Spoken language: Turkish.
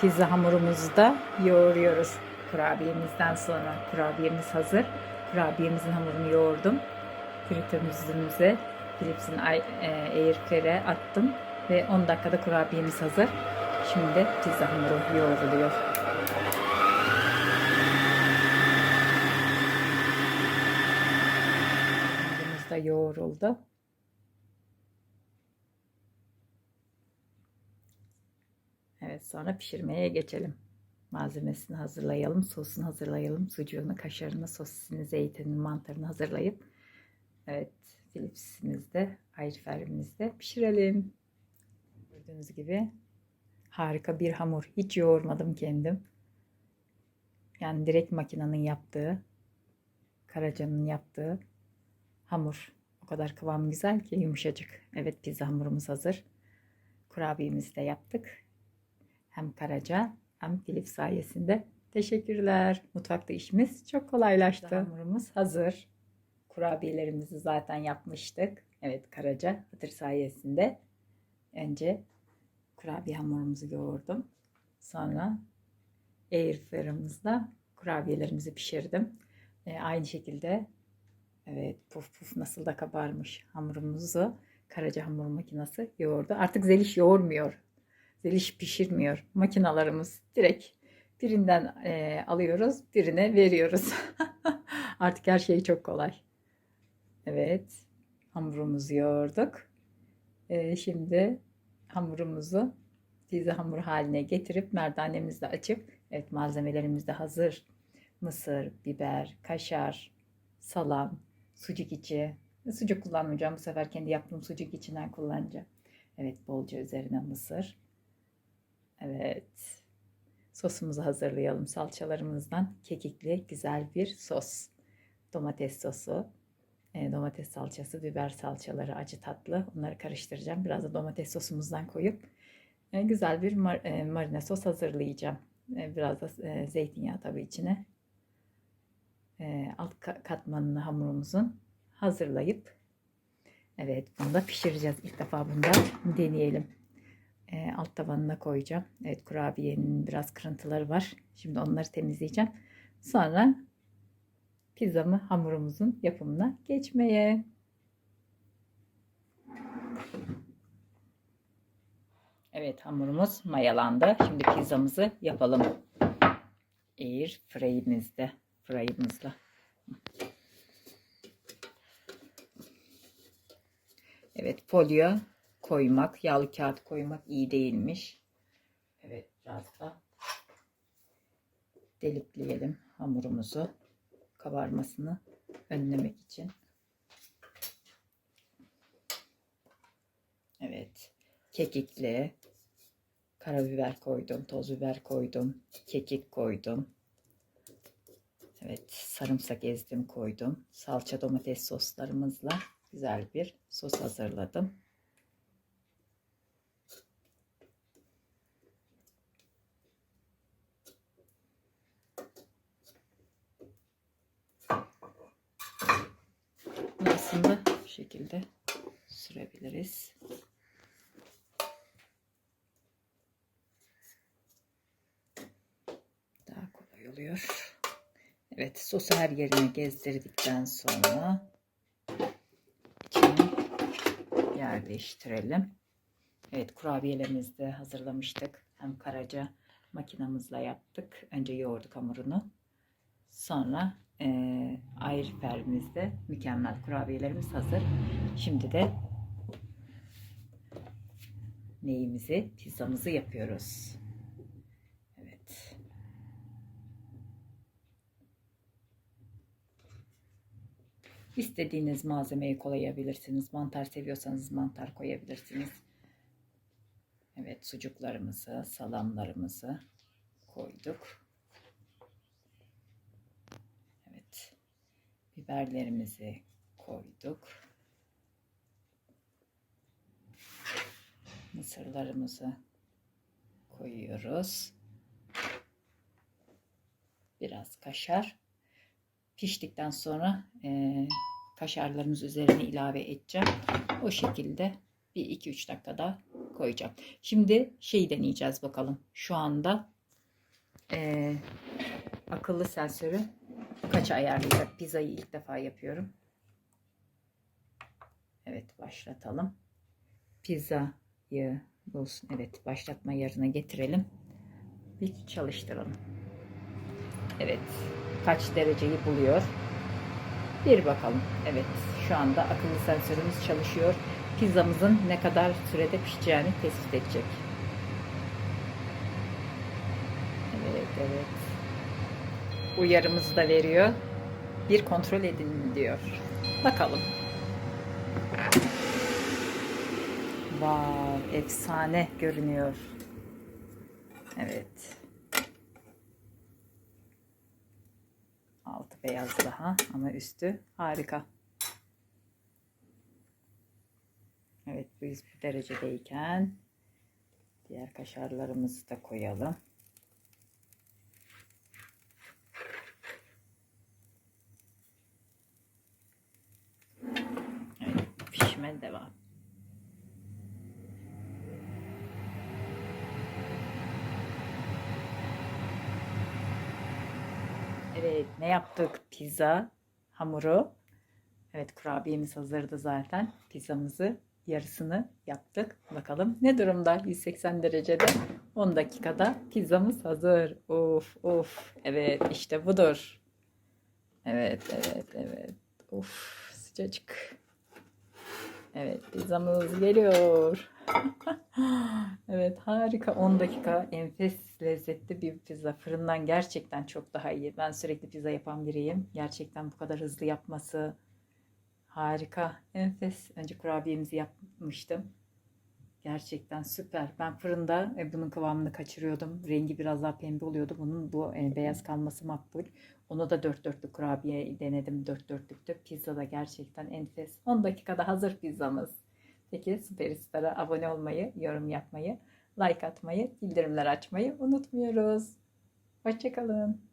pizza hamurumuzu da yoğuruyoruz. Kurabiyemizden sonra kurabiyemiz hazır. Kurabiyemizin hamurunu yoğurdum. Fritözümüze Philips'in e, airfryer'e attım ve 10 dakikada kurabiyemiz hazır. Şimdi pizza hamuru yoğruluyor. Hamurumuz da yoğruldu. Sonra pişirmeye geçelim. Malzemesini hazırlayalım, sosunu hazırlayalım. Sucuğunu, kaşarını, sosisini, zeytinini, mantarını hazırlayıp evet Philips'imizde, airfryer'imizde pişirelim. Gördüğünüz gibi harika bir hamur. Hiç yoğurmadım kendim. Yani direkt makinenin yaptığı, Karaca'nın yaptığı hamur. O kadar kıvam güzel ki yumuşacık. Evet pizza hamurumuz hazır. Kurabiyemizi de yaptık. Hem Karaca hem Filip sayesinde. Teşekkürler. Mutfakta işimiz çok kolaylaştı. Hamurumuz hazır. Kurabiyelerimizi zaten yapmıştık. Evet Karaca Hatır sayesinde. Önce kurabiye hamurumuzu yoğurdum. Sonra airfryer'ımızda kurabiyelerimizi pişirdim. E, aynı şekilde evet puf puf nasıl da kabarmış hamurumuzu Karaca hamur makinesi yoğurdu. Artık Zeliş yoğurmuyor. Zeliş pişirmiyor. Makinalarımız direkt birinden e, alıyoruz, birine veriyoruz. Artık her şey çok kolay. Evet, hamurumuzu yoğurduk. E, şimdi hamurumuzu pizza hamuru haline getirip merdanemizde açıp, evet malzemelerimiz de hazır. Mısır, biber, kaşar, salam, sucuk içi. Sucuk kullanmayacağım bu sefer kendi yaptığım sucuk içinden kullanacağım. Evet bolca üzerine mısır. Evet. Sosumuzu hazırlayalım. Salçalarımızdan kekikli güzel bir sos. Domates sosu, e, domates salçası, biber salçaları acı tatlı. Onları karıştıracağım. Biraz da domates sosumuzdan koyup e, güzel bir mar- e, marine sos hazırlayacağım. E, biraz da zeytinyağı tabii içine. Alt ka- katmanını hamurumuzun hazırlayıp evet bunu da pişireceğiz. İlk defa bunda deneyelim. E, alt tabanına koyacağım. Evet kurabiyenin biraz kırıntıları var. Şimdi onları temizleyeceğim. Sonra pizzamı hamurumuzun yapımına geçmeye. Evet hamurumuz mayalandı. Şimdi pizzamızı yapalım. Air fry'imizde. Fry'imizle. Evet folyo koymak, yağlı kağıt koymak iyi değilmiş. Evet biraz da delikleyelim hamurumuzu kabarmasını önlemek için. Evet kekikli karabiber koydum, toz biber koydum, kekik koydum. Evet sarımsak ezdim koydum. Salça domates soslarımızla güzel bir sos hazırladım. Aslında bu şekilde sürebiliriz. Daha kolay oluyor. Evet sosu her yerine gezdirdikten sonra içine yerleştirelim. Evet kurabiyelerimizi de hazırlamıştık. Hem karaca makinamızla yaptık. Önce yoğurduk hamurunu. Sonra e, airfryer'imizde mükemmel kurabiyelerimiz hazır. Şimdi de neyimizi, pizzamızı yapıyoruz. Evet. İstediğiniz malzemeyi koyabilirsiniz. Mantar seviyorsanız mantar koyabilirsiniz. Evet, sucuklarımızı, salamlarımızı koyduk. Evet. Biberlerimizi koyduk. Mısırlarımızı koyuyoruz. Biraz kaşar. Piştikten sonra e, kaşarlarımız üzerine ilave edeceğim. O şekilde bir 2-3 dakikada koyacağım. Şimdi şey deneyeceğiz bakalım. Şu anda eee, akıllı sensörü kaça ayarlayacak? Pizzayı ilk defa yapıyorum. Evet başlatalım. Pizzayı bulsun. Evet başlatma yerine getirelim. Bir çalıştıralım. Evet kaç dereceyi buluyor? Bir bakalım. Evet şu anda akıllı sensörümüz çalışıyor. Pizzamızın ne kadar sürede pişeceğini tespit edecek. Evet evet. Uyarımızı da veriyor. Bir kontrol edin diyor. Bakalım. Wow, efsane görünüyor. Evet. Altı beyaz daha ama üstü harika. Evet bu derecedeyken diğer kaşarlarımızı da koyalım. Evet, pişme devam. Evet, ne yaptık? Pizza hamuru. Evet, kurabiyemiz hazırdı zaten. Pizzamızı yarısını yaptık. Bakalım ne durumda? 180 derecede 10 dakikada pizzamız hazır. Of of. Evet, işte budur. Evet, evet, evet. Of, sıcacık. Evet, pizzamız geliyor. evet, harika. 10 dakika enfes lezzetli bir pizza. Fırından gerçekten çok daha iyi. Ben sürekli pizza yapan biriyim. Gerçekten bu kadar hızlı yapması harika. Enfes. Önce kurabiyemizi yapmıştım. Gerçekten süper. Ben fırında e, bunun kıvamını kaçırıyordum. Rengi biraz daha pembe oluyordu. Bunun bu e, beyaz kalması makbul. Onu da dört dörtlük kurabiye denedim. Dört dörtlüktü. Pizza da gerçekten enfes. 10 dakikada hazır pizzamız. Peki Süperistar'a abone olmayı, yorum yapmayı, like atmayı, bildirimler açmayı unutmuyoruz. Hoşçakalın.